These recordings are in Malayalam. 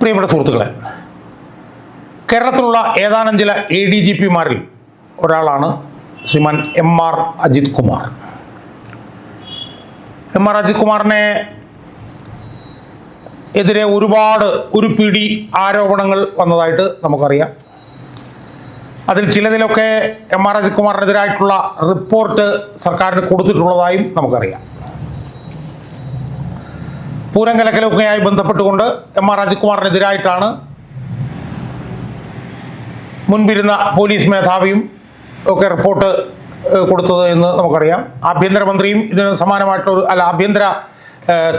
പ്രിയപ്പെട്ട സുഹൃത്തുക്കളെ കേരളത്തിലുള്ള ഏതാനും ചില എ ഡി ജി പിമാരിൽ ഒരാളാണ് Shriman M R Ajith Kumar. M R Ajith കുമാറിനെ എതിരെ ഒരുപാട് ഒരു പിടി ആരോപണങ്ങൾ വന്നതായിട്ട് നമുക്കറിയാം. അതിൽ ചിലതിലൊക്കെ എം ആർ അജിത് കുമാറിനെതിരായിട്ടുള്ള റിപ്പോർട്ട് സർക്കാരിന് കൊടുത്തിട്ടുള്ളതായും നമുക്കറിയാം. പൂരം കലക്കലൊക്കെയായി ബന്ധപ്പെട്ടുകൊണ്ട് എം ആർ അജിത്കുമാറിനെതിരായിട്ടാണ് മുൻപിരുന്ന പോലീസ് മേധാവിയും ഒക്കെ റിപ്പോർട്ട് കൊടുത്തത് എന്ന് നമുക്കറിയാം. ആഭ്യന്തരമന്ത്രിയും ഇതിന് സമാനമായിട്ടുള്ള അല്ല ആഭ്യന്തര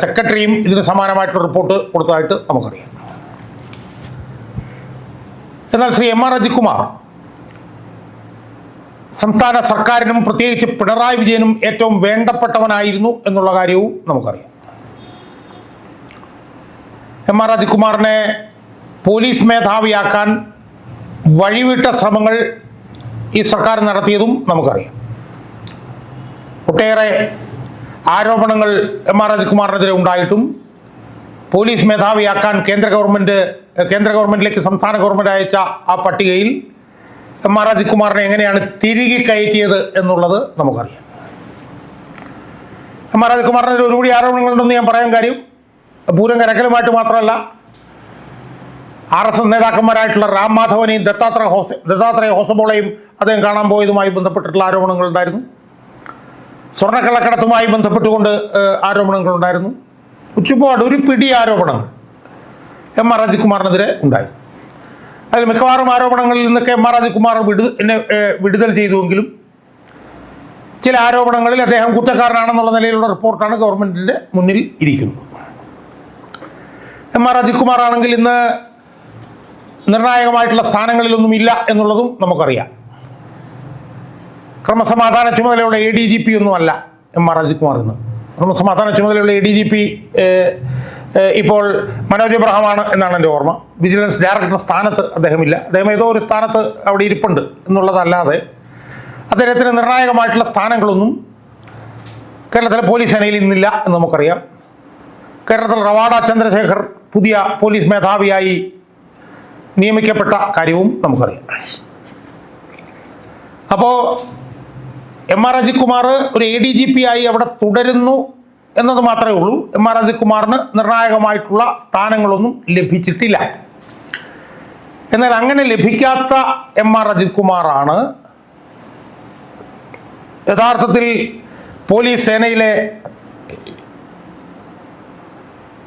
സെക്രട്ടറിയും ഇതിന് സമാനമായിട്ടുള്ള റിപ്പോർട്ട് കൊടുത്തതായിട്ട് നമുക്കറിയാം. എന്നാൽ ശ്രീ എം ആർ അജിത് കുമാർ സംസ്ഥാന സർക്കാരിനും പ്രത്യേകിച്ച് പിണറായി വിജയനും ഏറ്റവും വേണ്ടപ്പെട്ടവനായിരുന്നു എന്നുള്ള കാര്യവും നമുക്കറിയാം. എം ആർ അജിത് കുമാറിനെ പോലീസ് മേധാവിയാക്കാൻ വഴിവിട്ട ശ്രമങ്ങൾ ഈ സർക്കാർ നടത്തിയതും നമുക്കറിയാം. ഒട്ടേറെ ആരോപണങ്ങൾ എം ആർ അജിത് ഉണ്ടായിട്ടും പോലീസ് മേധാവിയാക്കാൻ കേന്ദ്ര ഗവൺമെന്റ് കേന്ദ്ര ഗവൺമെന്റിലേക്ക് സംസ്ഥാന ഗവൺമെന്റ് അയച്ച ആ പട്ടികയിൽ എം ആർ അജിത് എങ്ങനെയാണ് തിരികെ കയറ്റിയത് എന്നുള്ളത് നമുക്കറിയാം. എം ആർ ഒരുപടി ഒരുപാട് ആരോപണങ്ങളുണ്ടെന്ന് ഞാൻ പറയാൻ കാര്യം പൂരം കരക്കലുമായിട്ട് മാത്രമല്ല ആർ എസ് എസ് നേതാക്കന്മാരായിട്ടുള്ള റാം മാധവനെയും ദത്താത്രേയ ഹോസ ദത്താത്രേയ ഹോസബോളയും അദ്ദേഹം കാണാൻ പോയതുമായി ബന്ധപ്പെട്ടിട്ടുള്ള ആരോപണങ്ങളുണ്ടായിരുന്നു സ്വർണക്കള്ളക്കടത്തുമായി ബന്ധപ്പെട്ടുകൊണ്ട് ആരോപണങ്ങൾ ആരോപണങ്ങളുണ്ടായിരുന്നു ഉച്ചപാട് ഒരു പിടി ആരോപണങ്ങൾ എം ആർ അജിത്കുമാറിനെതിരെ ഉണ്ടായി. അതിൽ മിക്കവാറും ആരോപണങ്ങളിൽ നിന്നൊക്കെ എം ആർ അജിത്കുമാർ വിടു എന്നെ വിടുതൽ ചെയ്തുവെങ്കിലും ചില ആരോപണങ്ങളിൽ അദ്ദേഹം കുറ്റക്കാരനാണെന്നുള്ള നിലയിലുള്ള റിപ്പോർട്ടാണ് ഗവൺമെന്റിന്റെ മുന്നിൽ ഇരിക്കുന്നത്. എം ആർ അജിത് കുമാർ ആണെങ്കിൽ ഇന്ന് നിർണായകമായിട്ടുള്ള സ്ഥാനങ്ങളിലൊന്നും ഇല്ല എന്നുള്ളതും നമുക്കറിയാം. ക്രമസമാധാന ചുമതലയുള്ള എ ഡി ജി പി ഒന്നും അല്ല എം ആർ അജിത് കുമാർ ഇന്ന്. ക്രമസമാധാന ചുമതലയുള്ള എ ഡി ജി പി ഇപ്പോൾ മനോജ് എബ്രഹാമാണ് എന്നാണ് എന്റെ ഓർമ്മ. വിജിലൻസ് ഡയറക്ടർ സ്ഥാനത്ത് അദ്ദേഹമില്ല. അദ്ദേഹം ഏതോ ഒരു സ്ഥാനത്ത് അവിടെ ഇരിപ്പുണ്ട് എന്നുള്ളതല്ലാതെ അദ്ദേഹത്തിന് നിർണായകമായിട്ടുള്ള സ്ഥാനങ്ങളൊന്നും കേരളത്തിലെ പോലീസ് സേനയിൽ ഇന്നില്ല എന്ന് നമുക്കറിയാം. കേരളത്തിൽ റവാഡ ചന്ദ്രശേഖർ പുതിയ പോലീസ് മേധാവിയായി നിയമിക്കപ്പെട്ട കാര്യവും നമുക്കറിയാം. അപ്പോൾ എം ആർ അജിത് കുമാർ ഒരു എ ഡി ജി പി ആയി അവിടെ തുടരുന്നു എന്നത് മാത്രമേ ഉള്ളൂ. എം ആർ അജിത് കുമാറിന് നിർണായകമായിട്ടുള്ള സ്ഥാനങ്ങളൊന്നും ലഭിച്ചിട്ടില്ല. എന്നാൽ അങ്ങനെ ലഭിക്കാത്ത എം ആർ അജിത് കുമാറാണ് യഥാർത്ഥത്തിൽ പോലീസ് സേനയിലെ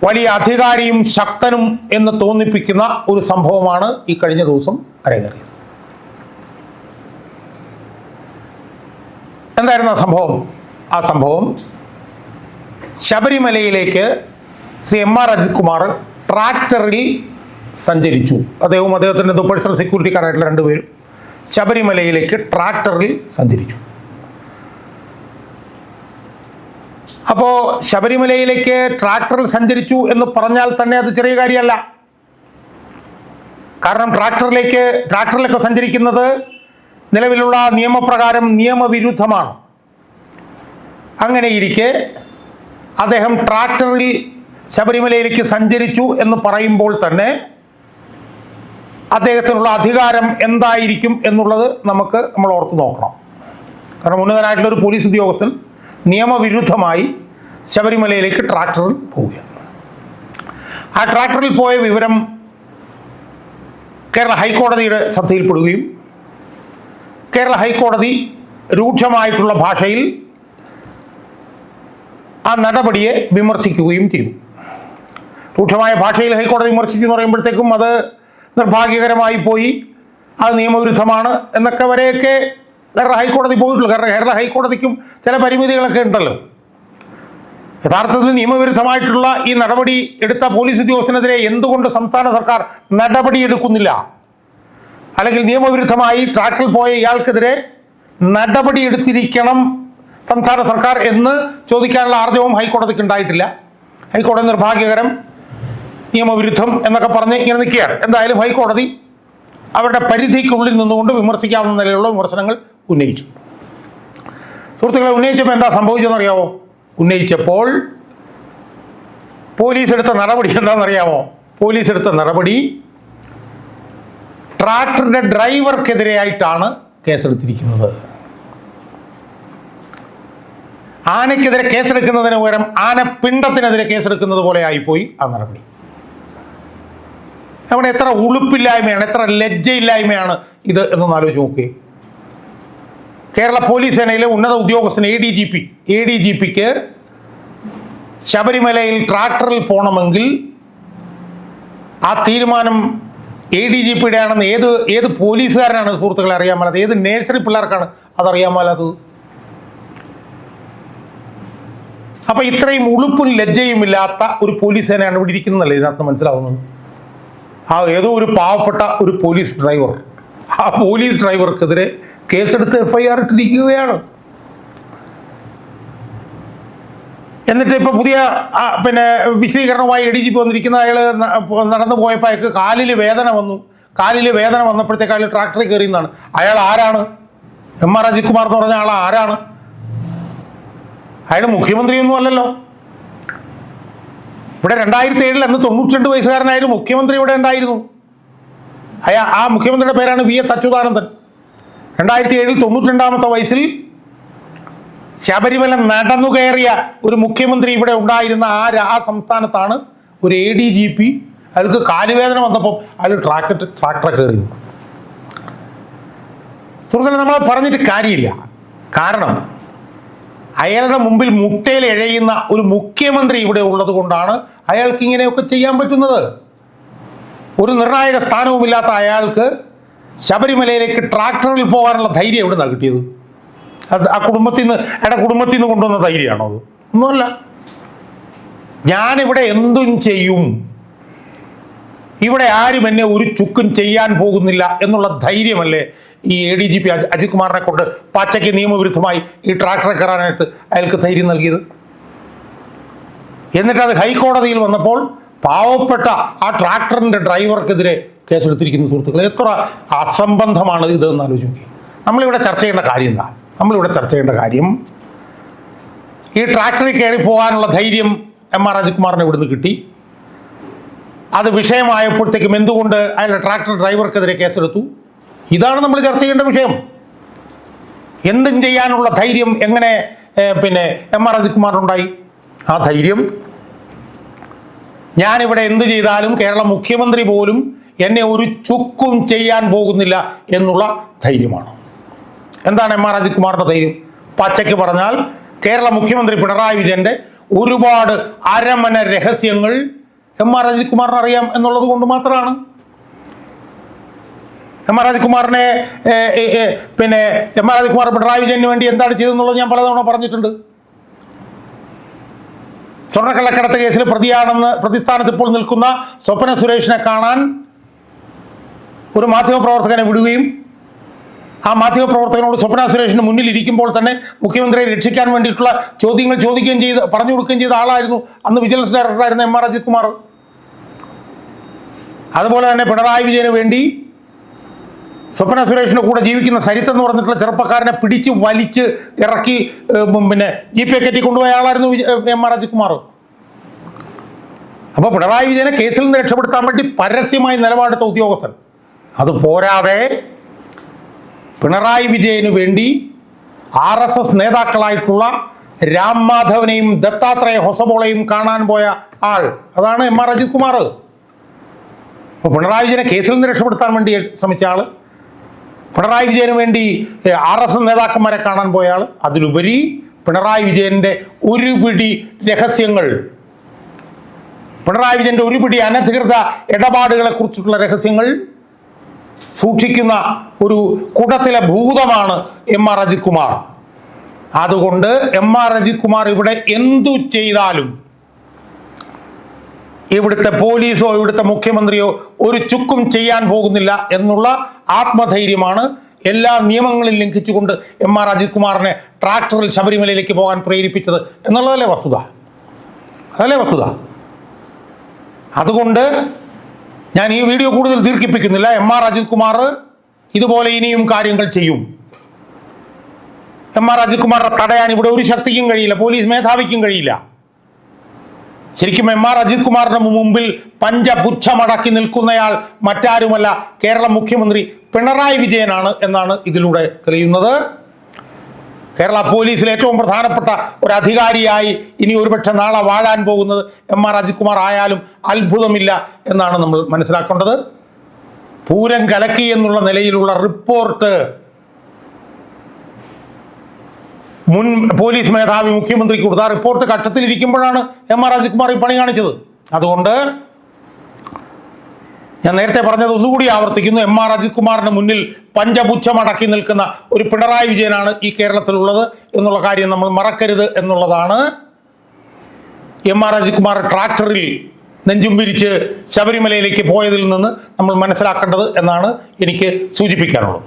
വലിയ അധികാരിയും ശക്തനും എന്ന് തോന്നിപ്പിക്കുന്ന ഒരു സംഭവമാണ് ഈ കഴിഞ്ഞ ദിവസം അരങ്ങേറിയത്. എന്തായിരുന്നു ആ സംഭവം? ആ സംഭവം ശബരിമലയിലേക്ക് ശ്രീ എം ആർ അജിത് കുമാർ ട്രാക്ടറിൽ സഞ്ചരിച്ചു. അദ്ദേഹവും അദ്ദേഹത്തിന്റെ പേഴ്സണൽ സെക്യൂരിറ്റിക്കാരായിട്ടുള്ള രണ്ടുപേരും ശബരിമലയിലേക്ക് ട്രാക്ടറിൽ സഞ്ചരിച്ചു. അപ്പോൾ ശബരിമലയിലേക്ക് ട്രാക്ടറിൽ സഞ്ചരിച്ചു എന്ന് പറഞ്ഞാൽ തന്നെ അത് ചെറിയ കാര്യമല്ല. കാരണം ട്രാക്ടറിലേക്ക് ട്രാക്ടറിലൊക്കെ സഞ്ചരിക്കുന്നത് നിലവിലുള്ള നിയമപ്രകാരം നിയമവിരുദ്ധമാണ്. അങ്ങനെ ഇരിക്കെ അദ്ദേഹം ട്രാക്ടറിൽ ശബരിമലയിലേക്ക് സഞ്ചരിച്ചു എന്ന് പറയുമ്പോൾ തന്നെ അദ്ദേഹത്തിനുള്ള അധികാരം എന്തായിരിക്കും എന്നുള്ളത് നമുക്ക് നമ്മൾ ഓർത്ത് നോക്കണം. കാരണം ഉന്നതനായിട്ടുള്ള ഒരു പോലീസ് ഉദ്യോഗസ്ഥൻ നിയമവിരുദ്ധമായി ശബരിമലയിലേക്ക് ട്രാക്ടറിൽ പോവുകയാണ്. ആ ട്രാക്ടറിൽ പോയ വിവരം കേരള ഹൈക്കോടതിയുടെ ശ്രദ്ധയിൽപ്പെടുകയും കേരള ഹൈക്കോടതി രൂക്ഷമായിട്ടുള്ള ഭാഷയിൽ ആ നടപടിയെ വിമർശിക്കുകയും ചെയ്തു. രൂക്ഷമായ ഭാഷയിൽ ഹൈക്കോടതി വിമർശിച്ചു എന്ന് പറയുമ്പോഴത്തേക്കും അത് നിർഭാഗ്യകരമായി പോയി അത് നിയമവിരുദ്ധമാണ് എന്നൊക്കെ വരെയൊക്കെ കേരള ഹൈക്കോടതി പോയിട്ടുള്ളൂ. കാരണം കേരള ഹൈക്കോടതിക്കും ചില പരിമിതികളൊക്കെ ഉണ്ടല്ലോ. യഥാർത്ഥത്തിൽ നിയമവിരുദ്ധമായിട്ടുള്ള ഈ നടപടി എടുത്ത പോലീസ് ഉദ്യോഗസ്ഥനെതിരെ എന്തുകൊണ്ട് സംസ്ഥാന സർക്കാർ നടപടി എടുക്കുന്നില്ല? അല്ലെങ്കിൽ നിയമവിരുദ്ധമായി ട്രാക്കിൽ പോയ ഇയാൾക്കെതിരെ നടപടി എടുത്തിരിക്കണം സംസ്ഥാന സർക്കാർ എന്ന് ചോദിക്കാനുള്ള ആർജവം ഹൈക്കോടതിക്ക് ഉണ്ടായിട്ടില്ല. ഹൈക്കോടതി നിർഭാഗ്യകരം നിയമവിരുദ്ധം എന്നൊക്കെ പറഞ്ഞ് ഇങ്ങനെ നിൽക്കുകയാണ്. എന്തായാലും ഹൈക്കോടതി അവരുടെ പരിധിക്കുള്ളിൽ നിന്നുകൊണ്ട് വിമർശിക്കാവുന്ന നിലയിലുള്ള വിമർശനങ്ങൾ ഉന്നയിച്ചു. സുഹൃത്തുക്കളെ ഉന്നയിച്ചപ്പോൾ എന്താ സംഭവിച്ചതെന്നറിയാമോ ഉന്നയിച്ചപ്പോൾ പോലീസ് എടുത്ത നടപടി എന്താണെന്നറിയാമോ പോലീസ് എടുത്ത നടപടി ട്രാക്ടറിന്റെ ഡ്രൈവർക്കെതിരെയായിട്ടാണ് കേസെടുത്തിരിക്കുന്നത്. ആനയ്ക്കെതിരെ കേസെടുക്കുന്നതിന് പകരം ആന പിണ്ടത്തിനെതിരെ കേസെടുക്കുന്നത് പോലെ ആയിപ്പോയി ആ നടപടി. നമ്മുടെ എത്ര ഉളുപ്പില്ലായ്മയാണ് എത്ര ലജ്ജയില്ലായ്മയാണ് ഇത് എന്നൊന്ന് ആലോചിച്ച് നോക്കുകയും കേരള പോലീസ് സേനയിലെ ഉന്നത ഉദ്യോഗസ്ഥൻ A D G P A D G പിക്ക് ശബരിമലയിൽ ട്രാക്ടറിൽ പോകണമെങ്കിൽ ആ തീരുമാനം എ ഡി ജി പിയുടെ ആണെന്ന് ഏത് ഏത് പോലീസുകാരനാണ് സുഹൃത്തുക്കളെ അറിയാൻ മേലത് ഏത് നേഴ്സറി പിള്ളേർക്കാണ് അതറിയാൻ മേലത് അപ്പൊ ഇത്രയും ഉളുപ്പും ലജ്ജയും ഇല്ലാത്ത ഒരു പോലീസ് സേനയാണ് ഇവിടെ ഇരിക്കുന്നതല്ലേ ഇതിനകത്ത് മനസ്സിലാവുന്നത്? ആ ഏതോ ഒരു പാവപ്പെട്ട ഒരു പോലീസ് ഡ്രൈവർ. ആ പോലീസ് ഡ്രൈവർക്കെതിരെ കേസെടുത്ത് എഫ് ഐ ആർ ഇട്ടിരിക്കുകയാണ്. എന്നിട്ട് ഇപ്പൊ പുതിയ പിന്നെ വിശദീകരണവുമായി എ ഡി ജി പി വന്നിരിക്കുന്ന അയാൾ നടന്നു പോയപ്പോൾ അയാൾക്ക് കാലിൽ വേദന വന്നു. കാലിൽ വേദന വന്നപ്പോഴത്തേക്ക് അയാൾ ട്രാക്ടറിൽ കയറിയെന്നാണ് അയാൾ ആരാണ്? എം ആർ അജിത് കുമാർ എന്ന് പറഞ്ഞ ആൾ ആരാണ്? അയാൾ മുഖ്യമന്ത്രിയൊന്നും അല്ലല്ലോ. ഇവിടെ രണ്ടായിരത്തി ഏഴിൽ അന്ന് തൊണ്ണൂറ്റി രണ്ട് വയസ്സുകാരനായൊരു മുഖ്യമന്ത്രി ഇവിടെ ഉണ്ടായിരുന്നു. അയാ ആ മുഖ്യമന്ത്രിയുടെ പേരാണ് വി എസ് അച്യുതാനന്ദൻ. രണ്ടായിരത്തി ഏഴിൽ തൊണ്ണൂറ്റി രണ്ടാമത്തെ വയസ്സിൽ ശബരിമല നടന്നു കയറിയ ഒരു മുഖ്യമന്ത്രി ഇവിടെ ഉണ്ടായിരുന്ന ആ ആ സംസ്ഥാനത്താണ് ഒരു എ ഡി ജി പി അയാൾക്ക് കാലുവേദന വന്നപ്പോൾ അയാൾ ട്രാക്ടർ ട്രാക്ടറെ കയറി സുഹൃത്തുക്കളെ നമ്മൾ പറഞ്ഞിട്ട് കാര്യമില്ല. കാരണം അയാളുടെ മുമ്പിൽ മുട്ടയിൽ എഴയുന്ന ഒരു മുഖ്യമന്ത്രി ഇവിടെ ഉള്ളത് കൊണ്ടാണ് അയാൾക്ക് ഇങ്ങനെയൊക്കെ ചെയ്യാൻ പറ്റുന്നത്. ഒരു നിർണായക സ്ഥാനവുമില്ലാത്ത അയാൾക്ക് ശബരിമലയിലേക്ക് ട്രാക്ടറിൽ പോകാനുള്ള ധൈര്യം എവിടെ നിന്നാണ് കിട്ടിയത്? അത് ആ കുടുംബത്തിൽ നിന്ന് എടാ കുടുംബത്തിൽ നിന്ന് കൊണ്ടുവന്ന ധൈര്യമാണോ അത്? ഒന്നുമല്ല. ഞാനിവിടെ എന്തും ചെയ്യും. ഇവിടെ ആരും എന്നെ ഒരു ചുക്കും ചെയ്യാൻ പോകുന്നില്ല എന്നുള്ള ധൈര്യമല്ലേ ഈ A D G P Ajith കുമാറിനെ കൊണ്ട് പച്ചയ്ക്ക് നിയമവിരുദ്ധമായി ഈ ട്രാക്ടറെ കയറാനായിട്ട് അയാൾക്ക് ധൈര്യം നൽകിയത്? എന്നിട്ട് അത് ഹൈക്കോടതിയിൽ വന്നപ്പോൾ പാവപ്പെട്ട ആ ട്രാക്ടറിന്റെ ഡ്രൈവർക്കെതിരെ കേസെടുത്തിരിക്കുന്ന സുഹൃത്തുക്കളെ എത്ര അസംബന്ധമാണ് ഇത് എന്ന് ആലോചിക്കുക. നമ്മളിവിടെ ചർച്ച ചെയ്യേണ്ട കാര്യം എന്താ? നമ്മളിവിടെ ചർച്ച ചെയ്യേണ്ട കാര്യം ഈ ട്രാക്ടറിൽ കയറി പോകാനുള്ള ധൈര്യം എം ആർ അജിത്കുമാറിന് ഇവിടുന്ന് കിട്ടി. അത് വിഷയമായപ്പോഴത്തേക്കും എന്തുകൊണ്ട് അയാളുടെ ട്രാക്ടർ ഡ്രൈവർക്കെതിരെ കേസെടുത്തു? ഇതാണ് നമ്മൾ ചർച്ച ചെയ്യേണ്ട വിഷയം. എന്തും ചെയ്യാനുള്ള ധൈര്യം എങ്ങനെ പിന്നെ എം ആർ അജിത്കുമാറിനുണ്ടായി? ആ ധൈര്യം ഞാനിവിടെ എന്ത് ചെയ്താലും കേരള മുഖ്യമന്ത്രി പോലും എന്നെ ഒരു ചുക്കും ചെയ്യാൻ പോകുന്നില്ല എന്നുള്ള ധൈര്യമാണ്. എന്താണ് എം ആർ അജിത് കുമാറിന്റെ ധൈര്യം? പച്ചയ്ക്ക് പറഞ്ഞാൽ കേരള മുഖ്യമന്ത്രി പിണറായി വിജയന്റെ ഒരുപാട് അരമന രഹസ്യങ്ങൾ എം ആർ അജിത് കുമാറിന് അറിയാം എന്നുള്ളത് കൊണ്ട് മാത്രമാണ്. എം ആർ അജിത് കുമാറിനെ ഏ, ഏ, ഏ, പിന്നെ എം ആർ അജിത് കുമാർ പിണറായി വിജയന് വേണ്ടി എന്താണ് ചെയ്തതെന്നുള്ളത് ഞാൻ പലതവണ പറഞ്ഞിട്ടുണ്ട്. സ്വർണക്കള്ളക്കടത്ത് കേസിൽ പ്രതിയാണെന്ന് പ്രതിസ്ഥാനത്ത് ഇപ്പോൾ നിൽക്കുന്ന സ്വപ്ന സുരേഷിനെ കാണാൻ ഒരു മാധ്യമപ്രവർത്തകനെ വിടുകയും ആ മാധ്യമപ്രവർത്തകനോട് സ്വപ്ന സുരേഷിന് മുന്നിൽ ഇരിക്കുമ്പോൾ തന്നെ മുഖ്യമന്ത്രിയെ രക്ഷിക്കാൻ വേണ്ടിയിട്ടുള്ള ചോദ്യങ്ങൾ ചോദിക്കുകയും ചെയ്ത് പറഞ്ഞു കൊടുക്കുകയും ചെയ്ത ആളായിരുന്നു അന്ന് വിജിലൻസ് ഡയറക്ടറായിരുന്ന എം ആർ അജിത് കുമാർ അതുപോലെ തന്നെ പിണറായി വിജയന് വേണ്ടി സ്വപ്ന സുരേഷിന്റെ കൂടെ ജീവിക്കുന്ന സരിത്ത് എന്ന് പറഞ്ഞിട്ടുള്ള ചെറുപ്പക്കാരനെ പിടിച്ച് വലിച്ച് ഇറക്കി പിന്നെ ജി പി കയറ്റി കൊണ്ടുപോയ ആളായിരുന്നു എം ആർ അജിത് കുമാർ അപ്പൊ പിണറായി വിജയനെ കേസിൽ നിന്ന് രക്ഷപ്പെടുത്താൻ വേണ്ടി പരസ്യമായി നിലപാടെടുത്ത ഉദ്യോഗസ്ഥൻ. അത് പോരാതെ പിണറായി വിജയന് വേണ്ടി ആർ എസ് എസ് നേതാക്കളായിട്ടുള്ള രാം മാധവനെയും ദത്താത്രേയ ഹൊസബോളയും കാണാൻ പോയ ആൾ അതാണ് എം ആർ അജിത് കുമാർ അപ്പോൾ പിണറായി വിജയനെ കേസിൽ നിന്ന് രക്ഷപ്പെടുത്താൻ വേണ്ടി ശ്രമിച്ച ആൾ. പിണറായി വിജയന് വേണ്ടി ആർ എസ് എസ് നേതാക്കന്മാരെ കാണാൻ പോയ ആൾ അതിലുപരി പിണറായി വിജയന്റെ ഒരു പിടി രഹസ്യങ്ങൾ. പിണറായി വിജയന്റെ ഒരു പിടി അനധികൃത ഇടപാടുകളെ കുറിച്ചിട്ടുള്ള രഹസ്യങ്ങൾ സൂക്ഷിക്കുന്ന ഒരു കൂട്ടത്തിലെ ഭൂതമാണ് എം ആർ അജിത് കുമാർ അതുകൊണ്ട് എം ആർ അജിത് കുമാർ ഇവിടെ എന്തു ചെയ്താലും ഇവിടുത്തെ പോലീസോ ഇവിടുത്തെ മുഖ്യമന്ത്രിയോ ഒരു ചുക്കും ചെയ്യാൻ പോകുന്നില്ല എന്നുള്ള ആത്മധൈര്യമാണ് എല്ലാ നിയമങ്ങളും ലംഘിച്ചുകൊണ്ട് എം ആർ അജിത് കുമാറിനെ ട്രാക്ടറിൽ ശബരിമലയിലേക്ക് പോകാൻ പ്രേരിപ്പിച്ചത് എന്നുള്ളതല്ലേ വസ്തുത? അതല്ലേ വസ്തുത? അതുകൊണ്ട് ഞാൻ ഈ വീഡിയോ കൂടുതൽ ദീർഘിപ്പിക്കുന്നില്ല. എം ആർ അജിത് കുമാർ ഇതുപോലെ ഇനിയും കാര്യങ്ങൾ ചെയ്യും. എം ആർ അജിത് കുമാറിനെ തടയാൻ ഇവിടെ ഒരു ശക്തിക്കും കഴിയില്ല പോലീസ് മേധാവിക്കും കഴിയില്ല. ശരിക്കും എം ആർ അജിത് കുമാറിന് മുമ്പിൽ പഞ്ചപുച്ഛമടക്കി നിൽക്കുന്നയാൾ മറ്റാരുമല്ല കേരള മുഖ്യമന്ത്രി പിണറായി വിജയനാണ് എന്നാണ് ഇതിലൂടെ തെളിയുന്നത്. കേരള പോലീസിൽ ഏറ്റവും പ്രധാനപ്പെട്ട ഒരു അധികാരിയായി ഇനി ഒരുപക്ഷെ നാളെ വാഴാൻ പോകുന്നത് എം ആർ അജിത് കുമാർ ആയാലും അത്ഭുതമില്ല എന്നാണ് നമ്മൾ മനസ്സിലാക്കേണ്ടത്. പൂരം കലക്കി എന്നുള്ള നിലയിലുള്ള റിപ്പോർട്ട് മുൻ പോലീസ് മേധാവി മുഖ്യമന്ത്രി കൊടുത്ത റിപ്പോർട്ട് കക്ഷത്തിലിരിക്കുമ്പോഴാണ് എം ആർ അജിത്കുമാർ ഈ പണി കാണിച്ചത്. അതുകൊണ്ട് ഞാൻ നേരത്തെ പറഞ്ഞത് ഒന്നുകൂടി ആവർത്തിക്കുന്നു. എം ആർ അജിത് കുമാറിന് മുന്നിൽ പഞ്ചപുച്ഛമടക്കി നിൽക്കുന്ന ഒരു പിണറായി വിജയനാണ് ഈ കേരളത്തിലുള്ളത് എന്നുള്ള കാര്യം നമ്മൾ മറക്കരുത് എന്നുള്ളതാണ്. എം ആർ അജിത് കുമാർ ട്രാക്ടറിൽ നെഞ്ചും പിരിച്ച് ശബരിമലയിലേക്ക് പോയതിൽ നിന്ന് നമ്മൾ മനസ്സിലാക്കേണ്ടത് എന്നാണ് എനിക്ക് സൂചിപ്പിക്കാനുള്ളത്.